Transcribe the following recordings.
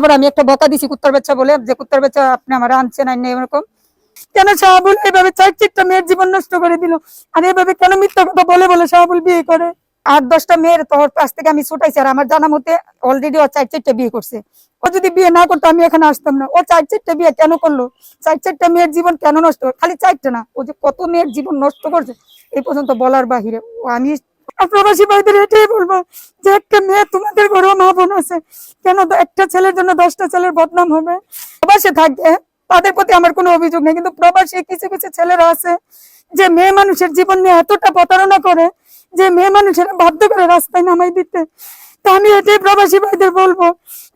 আবার আমি একটা বকা দিছি, কুত্তার বাচ্চা বলে, যে কুত্তার বাচ্চা আপনি আমার আনছেন আইন এরকম। কেন শাহাবুল এভাবে চার চারটা মেয়ের জীবন নষ্ট করে দিল? আর এভাবে কেন মিথ্যা কথা বলে বলে শাহাবুল বিয়ে করে? আট দশটা মেয়ের তোর কাছ থেকে আমি ছুটাইছি, আর আমার জানা মতে অলরেডি ও চার চারটা বিয়ে করছে। ও যদি বিয়ে না করতো, আমি এখানে আসতাম না। ও চার চারটা বিয়ে কেন করল? চার চারটা মেয়ের জীবন কেন নষ্ট? খালি চারটা না। ও যে কত মেয়ের জীবন নষ্ট করছে, এই পর্যন্ত বলার বাহিরে। আমি প্রবাসী ভাইদের এটাই বলব যে একটা মেয়ে তোমাদের ঘরেও মা বোন আছে। কেন একটা ছেলের জন্য দশটা ছেলের বদনাম হবে? প্রবাসে তাদের প্রতি আমার কোনো অভিযোগ নেই, কিন্তু কিছু কিছু ছেলেরা আছে যে মেয়ে মানুষের জীবন নিয়ে এতটা প্রতারণা করে, যে মেয়ে মানুষের বাধ্য করে রাস্তায় নামাই দিতে। তা আমি এটাই প্রবাসী ভাইদের বলব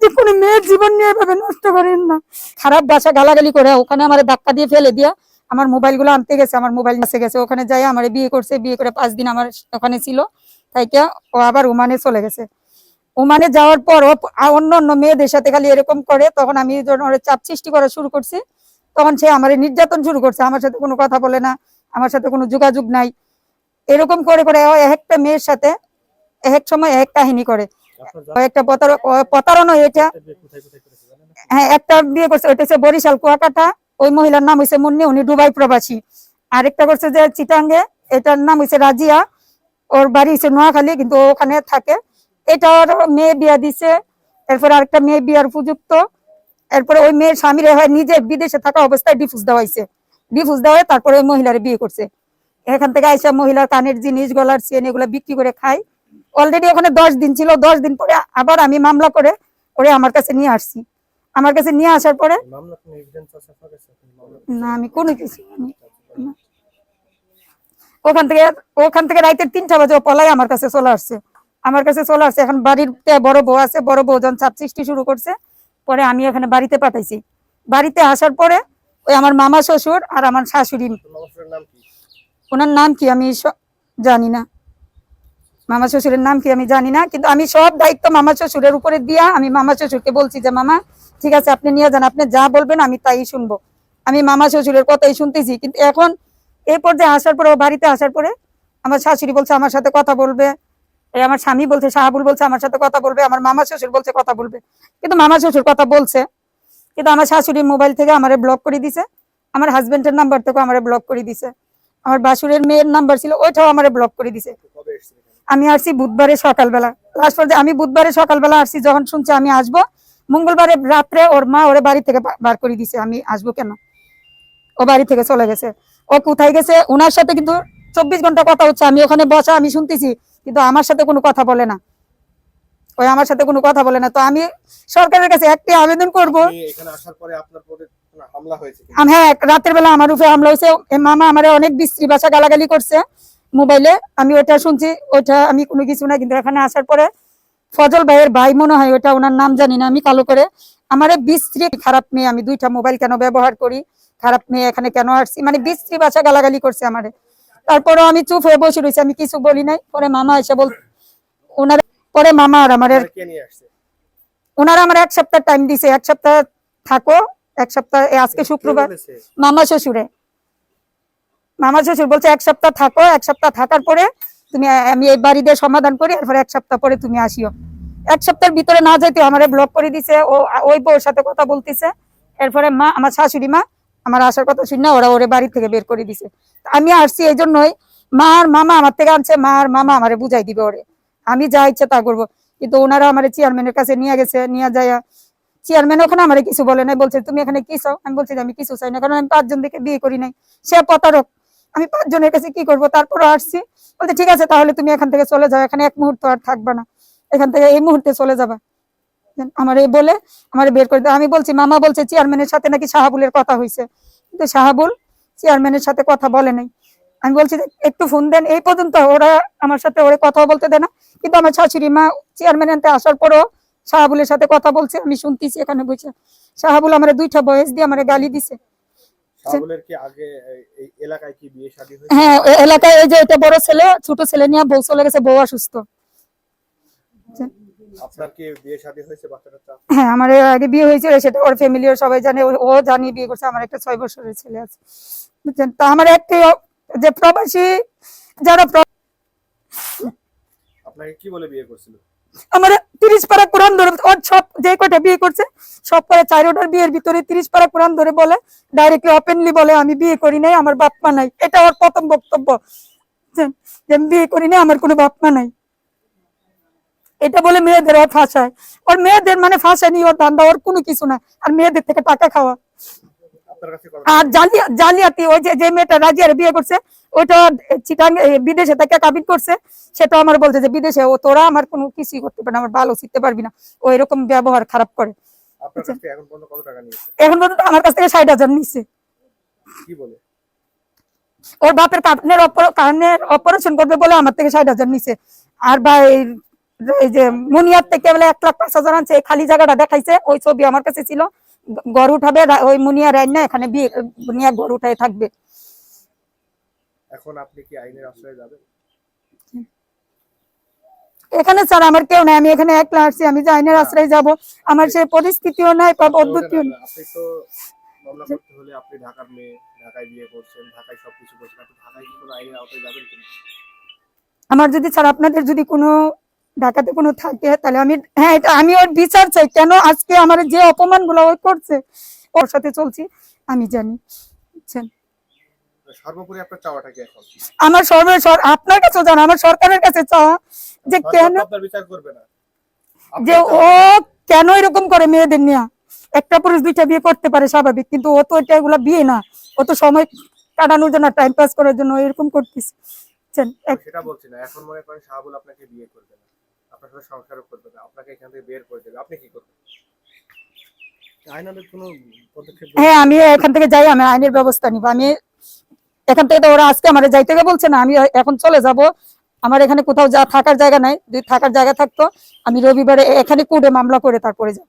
যে কোনো মেয়ের জীবন নিয়ে এভাবে নষ্ট করেন না। খারাপ বাসা গালাগালি করে ওখানে আমার ধাক্কা দিয়ে ফেলে দিয়া আমার মোবাইলগুলো আনতে গেছে আমার মোবাইল নিয়ে গেছে। ওখানে যাই আমার বিয়ে করছে বিয়ে করে পাঁচ দিন আমার ওখানে ছিল। তাই কে ও আবার ওমানে চলে গেছে। ওমানে যাওয়ার পর অন্য অন্য মেয়েদের সাথে খালি এরকম করে তখন আমি যখন ওর চাপ সৃষ্টি করা শুরু করছি তখন সে আমার নির্যাতন শুরু করছে। আমার সাথে কোনো কথা বলে না আমার সাথে কোনো যোগাযোগ নাই। এরকম করে করে একটা মেয়ের সাথে এক সময় এক কাহিনী করে। একটা প্রতারণা এটা। হ্যাঁ একটা বিয়ে করছে ওইটা হচ্ছে বরিশাল কুয়াকাটা। ওই মহিলার নাম হয়েছে মুন্নি, উনি দুবাই প্রবাসী। আরেকটা করছে যে চিটাঙ্গে, এটার নাম হয়েছে রাজিয়া। ওর বাড়ি হচ্ছে নোয়াখালী, কিন্তু ওখানে থাকে। এটা ওর মেয়ে বিয়া দিছে। এরপরে আরেকটা মেয়ে বিয়ার উপযুক্ত। এরপরে ওই মেয়ের স্বামীর হয় নিজে বিদেশে থাকা অবস্থায় ডিফুজ দেওয়া হয়েছে ডিফুজ দেওয়া তারপরে ওই মহিলার বিয়ে করছে। এখান থেকে আইসা মহিলার কানের জিনিস, গলার চেন এগুলো বিক্রি করে খায়। অলরেডি ওখানে দশ দিন ছিল। দশ দিন পরে আবার আমি মামলা করে ওরে আমার কাছে নিয়ে আসছি। আমার কাছে নিয়ে আসার পরে? না আমি কোনো কিছু ওখান থেকে ওখান থেকে রাইতের তিনটা বাজে পলাই আমার কাছে চলে আসছে। আমার কাছে চলে আসছে। এখন বাড়িতে বড় বউ আছে বড় বউ যখন চাপ সৃষ্টি শুরু করছে। পরে আমি এখানে বাড়িতে পাঠাইছি। বাড়িতে আসার পরে ওই আমার মামা শ্বশুর আর আমার শাশুড়ি। ওনার নাম কি আমি জানি না। মামা শ্বশুরের নাম কি আমি জানি না, কিন্তু আমি সব দায়িত্ব মামা শ্বশুরের উপরে দিয়া আমি মামা শ্বশুরকে বলছি যে, মামা, ঠিক আছে, আপনি নিয়ে যান, আপনি যা বলবেন আমি তাই শুনব। আমি মামা শ্বশুরের কথাই শুনতেছি, কিন্তু এখন এই পর্যায়ে আসার পরে, ও বাড়িতে আসার পরে আমার শাশুড়ি বলছে, আমার সাথে কথা বলবে। আমার স্বামী বলছে, শাহাবুল বলছে, আমার সাথে কথা বলবে। আমার মামা শ্বশুর বলছে, কথা বলবে। কিন্তু মামা শ্বশুর কথা বলছে, কিন্তু আমার শাশুড়ির মোবাইল থেকে আমারে ব্লক করে দিছে। আমার হাজবেন্ডের নাম্বার থেকেও আমারে ব্লক করে দিছে। আমার বাসুরের মেয়ের নাম্বার ছিল, ওইটাও আমারে ব্লক করে দিছে। আমি আসছি বুধবারে সকালবেলা। লাস্ট পর্যায়ে আমি বুধবারে সকালবেলা আসছি যখন শুনছি আমি আসব মঙ্গলবারে রাত্রে ওর মা ওরে বাড়ি থেকে বার করে দিছে আমি আসব কেন? ও বাড়ি থেকে চলে গেছে। ও কোথায় গেছে? ওনার সাথে কিন্তু চব্বিশ ঘণ্টা কথা হচ্ছে। আমি ওখানে বসা আমি শুনতেছি কিন্তু আমার সাথে কোনো কথা বলে না। ওই আমার সাথে কোনো কথা বলে না। তো আমি সরকারের কাছে একটি আবেদন করব। হ্যাঁ রাতের বেলা আমার উপরে হামলা হয়েছে। মামা আমার অনেক বিশ্রী ভাষা গালাগালি করছে। মোবাইলে আমি ওটা শুনছি ওটা আমি কোনো কিছু না কিন্তু এখানে আসার পরে ফজল ভাইয়ের ভাই মনে হয় ওটা ওনার নাম জানি না আমি কালো করে আমারে বিশ্রী খারাপ মেয়ে আমি দুইটা মোবাইল কেন ব্যবহার করি খারাপ মেয়ে এখানে কেন আসছি মানে বিশ্রী ভাষা গালাগালি করছে আমার। তারপরে আমি চুপ হয়ে বসে রয়েছি আমি কিছু বলি নাই পরে মামা এসে বল ওনার পরে মামা আর আমার ওনারা আমার এক সপ্তাহ টাইম দিছে এক সপ্তাহ থাকো এক সপ্তাহ আজকে শুক্রবার? মামা শ্বশুরে। মামা শ্বশুর বলছে, এক সপ্তাহ থাকো, এক সপ্তাহ থাকার পরে তুমি, আমি এই বাড়িতে সমাধান করি, এরপরে এক সপ্তাহ পরে তুমি আসিও। এক সপ্তাহের ভিতরে না যাইতে আমারে ব্লক করে দিছে, ও, ওই বউর সাথে কথা বলতেছে। এরপরে মা, আমার শাশুড়ি মা, আমার আসার কথা শুনে ওরা ওরে বাড়ি থেকে বের করে দিছে। আমি আসছি এই জন্যই মা আর মামা আমার থেকে আনছে মা আর মামা আমারে বুঝাই দিবে ওরে। আমি যা ইচ্ছে তা করব। কিন্তু ওনারা আমার চেয়ারম্যানের কাছে নিয়ে গেছে, নিয়ে যায়। চেয়ারম্যান ওখানে আমার কিছু বলে নাই, বলছে, তুমি এখানে কি চাও? আমি বলছি আমি কিছু চাই না, কারণ আমি পাঁচজন থেকে বিয়ে করি নাই। সে প্রতারক আমি পাঁচজনের কাছে কি করব? তারপরে আসছি। বলতে ঠিক আছে, তাহলে তুমি এখান থেকে চলে যাও। এখানে এক মুহূর্ত আর থাকবা না। এখান থেকে এই মুহূর্তে চলে যাবা। আমার এই বলে আমার বের করে আমি বলছি, মামা বলছে চেয়ারম্যানের সাথে নাকি শাহাবুলের কথা হয়েছে কিন্তু শাহাবুল চেয়ারম্যানের সাথে কথা বলে নাই। আমি বলছি একটু ফোন দেন। এই পর্যন্ত ওরা আমার সাথে ওরা কথা বলতে দেয় না। কিন্তু আমার শাশুড়ি মা চেয়ারম্যান আনতে আসার পরও শাহাবুলের সাথে কথা বলছে। আমি শুনতেছি এখানে বসে। শাহাবুল আমার দুইটা বয়স দিয়ে আমার গালি দিছে। হ্যাঁ এলাকায় এই যে এটা বড় ছেলে ছোট ছেলে নিয়ে বউ চলে গেছে বউ অসুস্থ। আপনার কি বিয়ে শাদী হয়েছে বাচ্চাটা হ্যাঁ আমার আগে বিয়ে হয়েছিল সেটা ওর ফ্যামিলিও সবাই জানে ও- জানি বিয়ে করছে আমার একটা ছয় বছরের ছেলে আছে। বুঝছেন? তা আমার একটাই অ- যে প্রবাসী যারা আপনাকে কি বলে বিয়ে করছিল? আমার তিরিশ পারা কোরআন ধরে, ওর সব যে কয়টা বিয়ে করছে, সব করে চার ওটার বিয়ের ভিতরে তিরিশ পারা কোরআন ধরে বলে ডাইরেক্টলি ওপেনলি বলে, আমি বিয়ে করি নাই, আমার বাপ মা নাই। এটা ওর প্রথম বক্তব্য। যে আমি বিয়ে করি নাই, আমার কোনো বাপ মা নাই। এটা বলে মেয়েদের ওর ফাঁসায়। ওর মেয়েদের মানে ফাঁসায়নি ওর ধান্দা, ওর কোনো কিছু না আর মেয়েদের থেকে টাকা খাওয়া। আর জালিয়া জালিয়াতি ওই যে যে মেয়েটা রাজিয়ারে বিয়ে করছে ওইটা চিটাং বিদেশে কাবিন করছে সেটা আমার বলছে যে বিদেশে ও তোরা আমার কোনো কিছুই করতে পারে আমার ভালো শিখতে পারবি না। ব্যবহার খারাপ করে। এখন পর্যন্ত আমার কাছ থেকে ষাট হাজার নিচ্ছে ওর বাপের কানের কানের অপারেশন করবে বলে আমার থেকে ষাট হাজার নিছে আর ভাই এই যে মুনিয়ার থেকে বলে এক লাখ পাঁচ হাজার আনছে খালি জায়গাটা দেখাইছে ওই ছবি আমার কাছে ছিল। গ- ঘর উঠাবে ওই মুনিয়া রান্না এখানে বিয়ে মুনিয়া ঘর উঠায় থাকবে। এখন আপনি কি আইনের আশ্রয়ে যাবেন? এখানে স্যার আমার কেউ নাই আমি এখানে একলা আসছি আমি যে আইনের আশ্রয় যাব আমার সে পরিস্থিতিও নাই বা পদ্ধতিও নেই। আপনি তো মামলা করতে হলে আপনি ঢাকার মেয়ে ঢাকায় বিয়ে করছেন ঢাকায় সবকিছু করছেন আপনি ঢাকায় কি কোনো আইনের আওতায় যাবেন কিনা? আমার যদি স্যার আপনাদের যদি কোনো ঢাকাতে কোনো থাকে তাহলে আমি হ্যাঁ এটা আমি ওর বিচার চাই। কেন আজকে আমার যে অপমানগুলো ওই করছে ওর সাথে চলছি আমি জানি। বুঝছেন? সর্বোপরি আপনার চাওয়াটা কি এখন? আমার সর্ব আপনার কাছেও জানা আমার সরকারের কাছে চাওয়া যে কেন বিচার করবে না। যে ও কেন এরকম করে মেয়েদের নিয়ে? একটা পুরুষ দুইটা বিয়ে করতে পারে স্বাভাবিক কিন্তু ও তো এটা এগুলা বিয়ে না। ও তো সময় কাটানোর জন্য টাইম পাস করার জন্য এরকম করতেছে। সেটা বলছি না এখন মনে করেন শাহাবুল আপনাকে বিয়ে করবে না। আপনার সাথে সংসারও করবে না, আপনাকে এখান থেকে বের করে দেবে। আপনি কি করবেন? হ্যাঁ আমি এখান থেকে যাই, আমি আইনের ব্যবস্থা নিব। আমি এখান থেকে তো ওরা আজকে আমার যাইতে গিয়ে বলছে না, আমি এখন চলে যাব। আমার এখানে কোথাও যা থাকার জায়গা নাই, যদি থাকার জায়গা থাকতো, আমি রবিবারে এখানে কুডে মামলা করে তারপরে যাব।